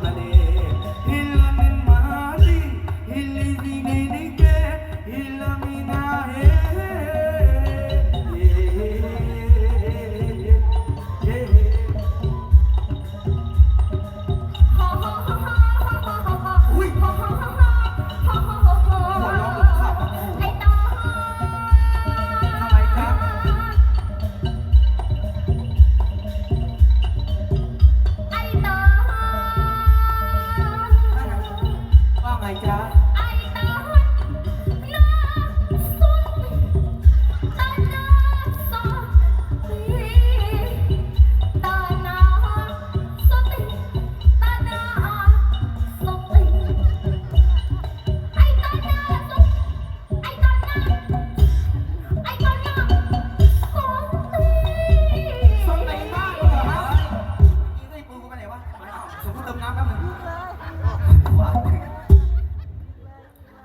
ประเด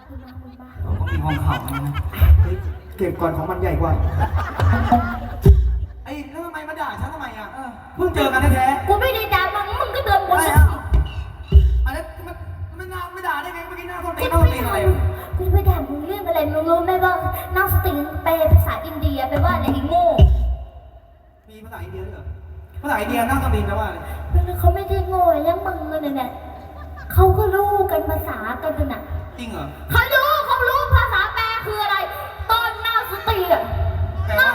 มีห้องเขานะเก็บก่อนของมันใหญ่กว่า ไอ้แล้วทำไมมาด่าฉันทำไมอะเพิ่งเจอกันแท้ๆกูไม่ได้ด่ามึงมึงก็เดินบนกูๆอันนี้มันไม่น่าไม่ด่าได้ไงเมื่อกี้น่าต้นตีน่าตีนอะไรวะกูไม่ด่ามึงเรื่องอะไรมึงรู้ไหมว่านอกสติงเปลภาษาอินเดียแปลว่าอะไรอีโง่มีภาษาอินเดียด้วยเหรอภาษาอินเดียน้าต้นตีนแปลว่าอะไรเขาไม่ได้โง่อย่างมึงเลยเนี่ยเขาก็รู้กันภาษากันน่ะ จริงเหรอ เขารู้เขารู้ภาษาแปลคืออะไร ตอนหน้าสติอะแปลว่า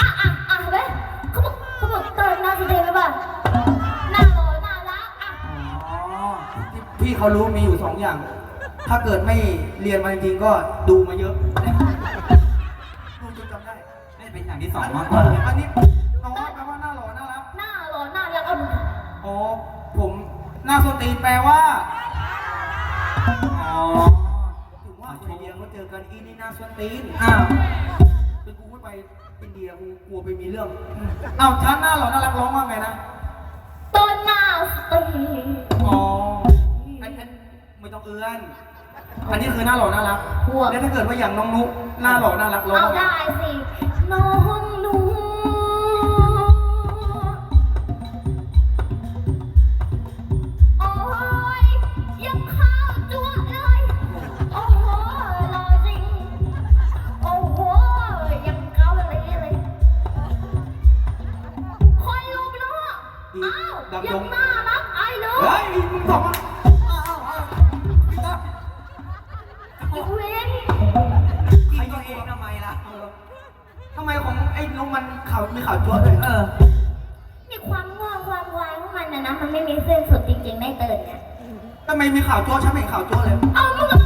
อะอะอะเห็นไหมเขาบอกเขาบอกตอนหน้าสติไหมป่ะหน้าหล่อหน้ารักอะอ๋อที่พี่เขารู้มีอยู่สองอย่าง ถ้าเกิดไม่เรียนมาจริงๆก็ดูมาเยอะ ดูจนจำได้นี่เป็นอย่างที่สองมากกอัว่านนี้น้องแปลว่าหน้าหล่อน่ารักหน้าหล่อหน้ารักอะมึงอ๋อผมหน้าส้นตีนแปลว่า อ๋อถึงว่าคนอินเดียเขาเจอกันอีนี่น้าส้นตีนอ้าวเป็นกูไม่ไปอินเดียกูกลัวไปมีเรื่องอ้าวฉันหน้าหล่อน่ารักร้องว่าไงนะตอนหน้าสติอ๋ออันอันไม่ต้องเอื้อน อันนี้คือหน้าหล่อน่ารัก แล้วถ้าเกิดว่าอย่างน้องนุ๊กหน้าหล่อน่ารักร้องเอาว่าไงได้สิน้อง อ้าวยังน่ารักไอ้เนาะเฮ้ยมึงบอกว่าอ้าวอ้าวอ้าวพี่ต้าอีเวนใครตัวเองทำไมล่ะเออทำไมของไอ้นุ๊กมันข่าวมีข่าวจั๊วด้วยเออนี่ความง่วงความวายของมันนะนะมันไม่มีเส้นสุดจริงๆได้เตือนเนี่ยทำไมมีข่าวจั๊วฉันไม่เห็นข่าวจั๊วเลย เอามึงก็